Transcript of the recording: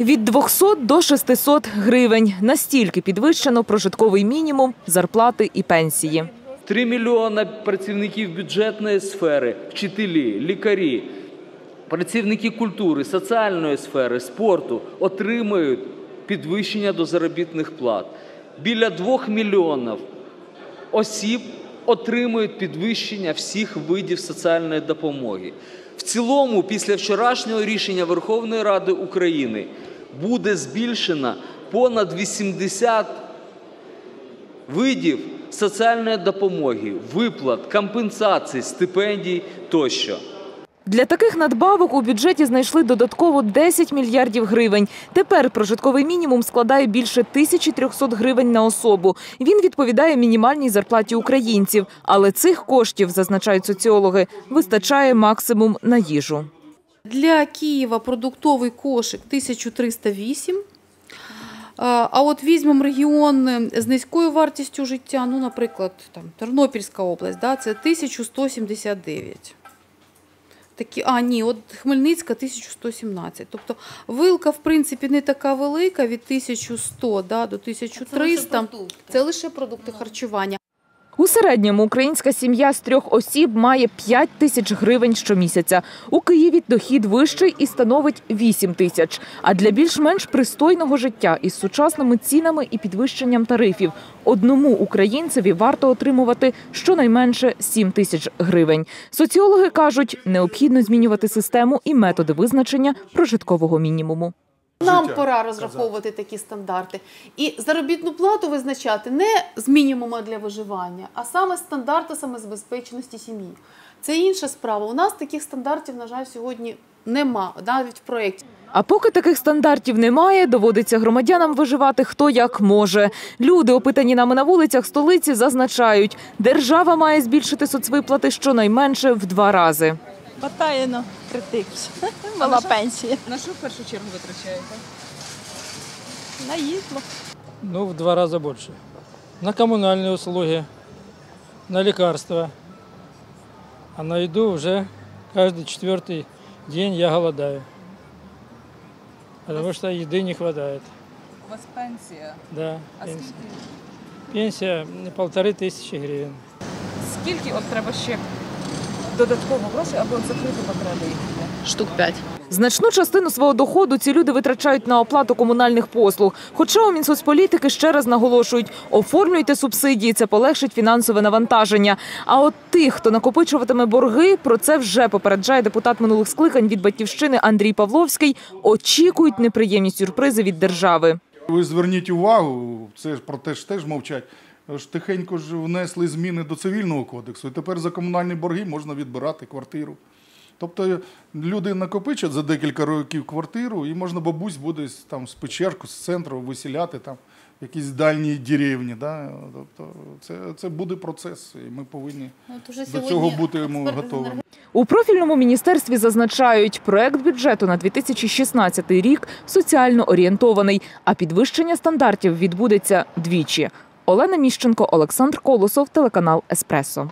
Від 200 до 600 гривень. Настільки підвищено прожитковий мінімум, зарплати і пенсії. 3 мільйона працівників бюджетної сфери, вчителі, лікарі, працівники культури, соціальної сфери, спорту отримують підвищення до заробітних плат. Біля 2 мільйонів осіб отримують підвищення всіх видів соціальної допомоги. В цілому, після вчорашнього рішення Верховної Ради України буде збільшено понад 80 видів соціальної допомоги, виплат, компенсацій, стипендій тощо. Для таких надбавок у бюджеті знайшли додатково 10 мільярдів гривень. Тепер прожитковий мінімум складає більше 1300 гривень на особу. Він відповідає мінімальній зарплаті українців. Але цих коштів, зазначають соціологи, вистачає максимум на їжу. Для Києва продуктовий кошик 1308. А а от візьмемо регіон е, з низькою вартістю життя, ну, наприклад, там, Тернопільська область, да, це 1179. Такі, а, ні, от Хмельницька 1117. Тобто вилка, в принципі, не така велика від 1100 да, до 1300. Це лише продукти харчування. У середньому українська сім'я з трьох осіб має 5 тисяч гривень щомісяця. У Києві дохід вищий і становить 8 тисяч. А для більш-менш пристойного життя із сучасними цінами і підвищенням тарифів одному українцеві варто отримувати щонайменше 7 тисяч гривень. Соціологи кажуть, необхідно змінювати систему і методи визначення прожиткового мінімуму. Нам пора розраховувати такі стандарти. І заробітну плату визначати не з мінімума для виживання, а саме стандарти самозабезпеченості сім'ї. Це інша справа. У нас таких стандартів, на жаль, сьогодні нема, навіть в проєкті. А поки таких стандартів немає, доводиться громадянам виживати хто як може. Люди, опитані нами на вулицях столиці, зазначають, держава має збільшити соцвиплати щонайменше в два рази. Хватає на притик. Мала пенсія. На що в першу чергу витрачаєте? На їдло. Ну, в два раза больше. На коммунальные услуги, на лекарства. А на еду уже каждый четвертый день я голодаю. Потому что еды не хватает. У вас пенсія. Да, А пенсия. скільки, Пенсия м, полторы тысячи гривен. скільки от треба ще додатково грошей, аби закрити потреби їхні? Штук 5. Значну частину свого доходу ці люди витрачають на оплату комунальних послуг. Хоча у Мінсоцполітики ще раз наголошують, оформлюйте субсидії, це полегшить фінансове навантаження. А от тих, хто накопичуватиме борги, про це вже попереджає депутат минулих скликань від батьківщини Андрій Павловський. Очікують неприємні сюрпризи від держави. Ви зверніть увагу, це ж про те ж теж мовчать. ж Тихенько ж внесли зміни до цивільного кодексу, і тепер за комунальні борги можна відбирати квартиру. Тобто люди накопичать за декілька років квартиру, і можна бабусь буде там з печерку, з центру виселяти там в якісь дальні деревні. Да? Тобто це, це буде процес, і ми повинні до цього бути готовими. У профільному міністерстві зазначають, проект бюджету на 2016 рік соціально орієнтований, а підвищення стандартів відбудеться двічі. Олена Міщенко, Олександр Колосов, телеканал Еспресо.